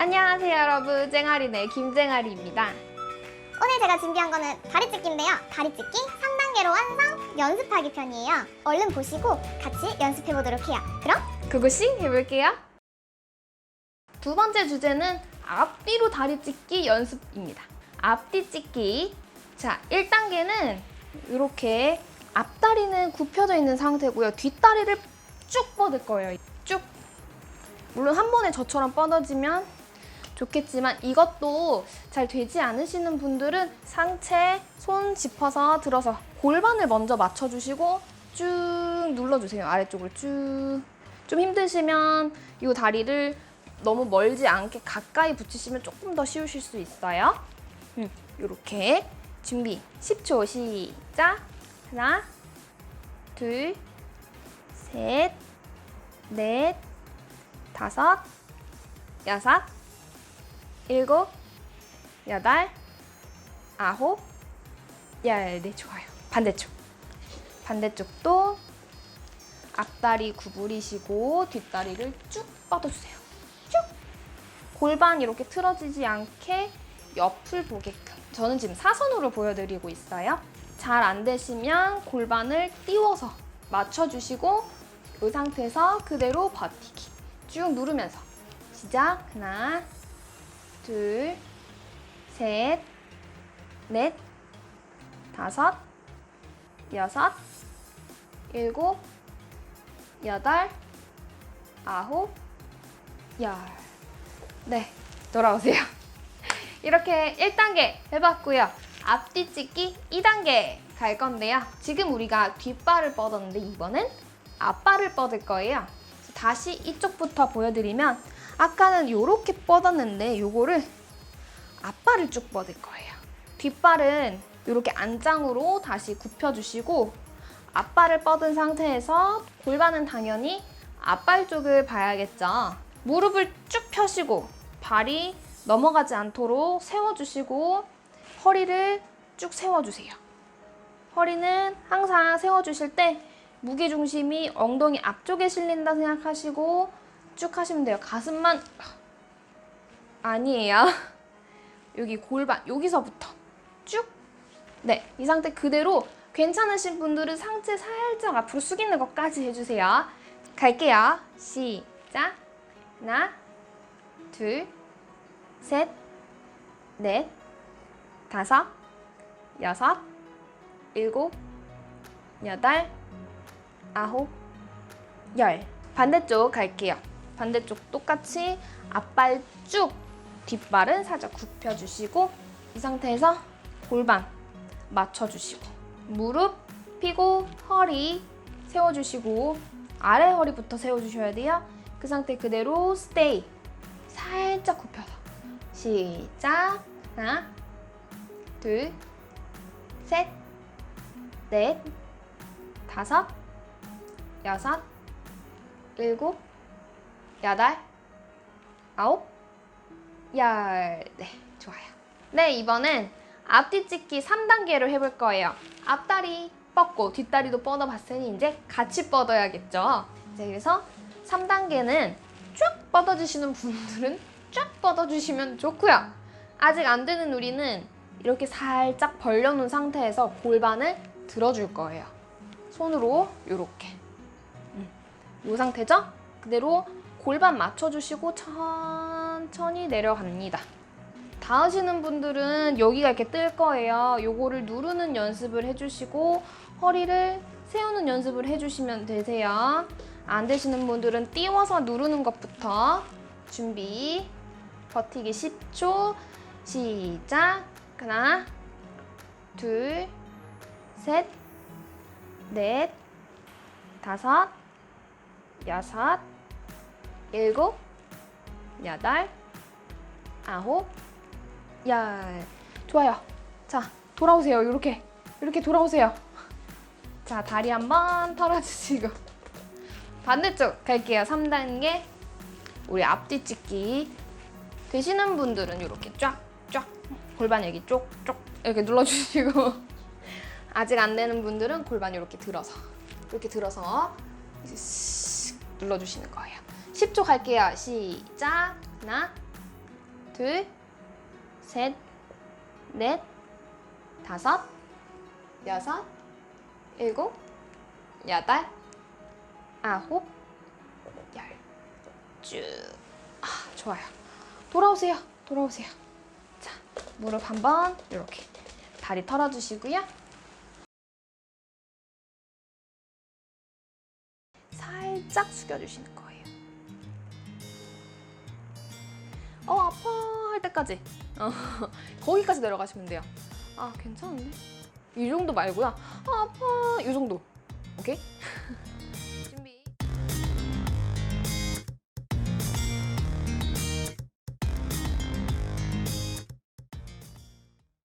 안녕하세요 여러분. 쟁아리네 김쟁아리입니다. 오늘 제가 준비한 거는 다리 찢기인데요. 다리 찢기 3단계로 완성 연습하기 편이에요. 얼른 보시고 같이 연습해 보도록 해요. 그럼 그것씩 해볼게요. 두 번째 주제는 앞뒤로 다리 찢기 연습입니다. 앞뒤 찢기. 자 1단계는 이렇게 앞다리는 굽혀져 있는 상태고요. 뒷다리를 쭉 뻗을 거예요. 쭉. 물론 한 번에 저처럼 뻗어지면 좋겠지만 이것도 잘 되지 않으시는 분들은 상체 손 짚어서 들어서 골반을 먼저 맞춰주시고 쭉 눌러주세요. 아래쪽으로 쭉. 좀 힘드시면 이 다리를 너무 멀지 않게 가까이 붙이시면 조금 더 쉬우실 수 있어요. 음, 이렇게. 준비. 10초. 시작. 하나 둘셋넷 다섯 여섯 일곱, 여덟, 아홉, 열. 네, 좋아요. 반대쪽. 반대쪽도 앞다리 구부리시고 뒷다리를 쭉 뻗어주세요. 쭉. 골반 이렇게 틀어지지 않게 옆을 보게끔. 저는 지금 사선으로 보여드리고 있어요. 잘 안 되시면 골반을 띄워서 맞춰주시고 이 상태에서 그대로 버티기. 쭉 누르면서. 시작. 하나, 둘, 셋, 넷, 다섯, 여섯, 일곱, 여덟, 아홉, 열. 네, 돌아오세요. 이렇게 1단계 해봤고요. 앞뒤 찢기 2단계 갈 건데요. 지금 우리가 뒷발을 뻗었는데 이번엔 앞발을 뻗을 거예요. 다시 이쪽부터 보여드리면 아까는 이렇게 뻗었는데 요거를 앞발을 쭉 뻗을 거예요. 뒷발은 이렇게 안장으로 다시 굽혀주시고 앞발을 뻗은 상태에서 골반은 당연히 앞발 쪽을 봐야겠죠. 무릎을 쭉 펴시고 발이 넘어가지 않도록 세워주시고 허리를 쭉 세워주세요. 허리는 항상 세워주실 때 무게중심이 엉덩이 앞쪽에 실린다 생각하시고 쭉 하시면 돼요. 가슴만 아니에요. 여기 골반 여기서부터 쭉. 네, 이 상태 그대로 괜찮으신 분들은 상체 살짝 앞으로 숙이는 것까지 해주세요. 갈게요. 시작. 하나, 둘, 셋, 넷, 다섯, 여섯, 일곱, 여덟, 아홉, 열. 반대쪽 갈게요. 반대쪽 똑같이 앞발 쭉 뒷발은 살짝 굽혀주시고 이 상태에서 골반 맞춰주시고 무릎 펴고 허리 세워주시고 아래 허리부터 세워주셔야 돼요. 그 상태 그대로 스테이 살짝 굽혀서. 시작. 하나 둘 셋 넷 다섯 여섯 일곱, 여덟, 아홉, 열. 네, 좋아요. 네, 이번엔 앞뒤 찢기 3단계로 해볼 거예요. 앞다리 뻗고 뒷다리도 뻗어봤으니 이제 같이 뻗어야겠죠. 이제 그래서 3단계는 쭉 뻗어주시는 분들은 쫙 뻗어주시면 좋고요. 아직 안 되는 우리는 이렇게 살짝 벌려놓은 상태에서 골반을 들어줄 거예요. 손으로 이렇게. 이 상태죠? 그대로 골반 맞춰주시고 천천히 내려갑니다. 닿으시는 분들은 여기가 이렇게 뜰 거예요. 요거를 누르는 연습을 해주시고 허리를 세우는 연습을 해주시면 되세요. 안 되시는 분들은 띄워서 누르는 것부터 준비. 버티기 10초. 시작. 하나, 둘, 셋, 넷, 다섯, 여섯, 일곱, 여덟, 아홉, 열. 좋아요. 자, 돌아오세요. 이렇게. 이렇게 돌아오세요. 자, 다리 한번 털어주시고. 반대쪽 갈게요. 3단계. 우리 앞뒤 찢기. 되시는 분들은 이렇게 쫙, 쫙. 골반 여기 쪽, 쪽. 이렇게 눌러주시고. 아직 안 되는 분들은 골반 이렇게 들어서. 이렇게 들어서. 눌러주시는 거예요. 10초 갈게요. 시작. 하나, 둘, 셋, 넷, 다섯, 여섯, 일곱, 여덟, 아홉, 열. 쭉. 아, 좋아요. 돌아오세요. 돌아오세요. 자, 무릎 한 번 이렇게 다리 털어주시고요. 살짝 숙여주시는 거 어, 아파 할 때까지. 어, 거기까지 내려가시면 돼요. 아, 괜찮은데? 이 정도 말고요. 아, 아파. 이 정도. 오케이?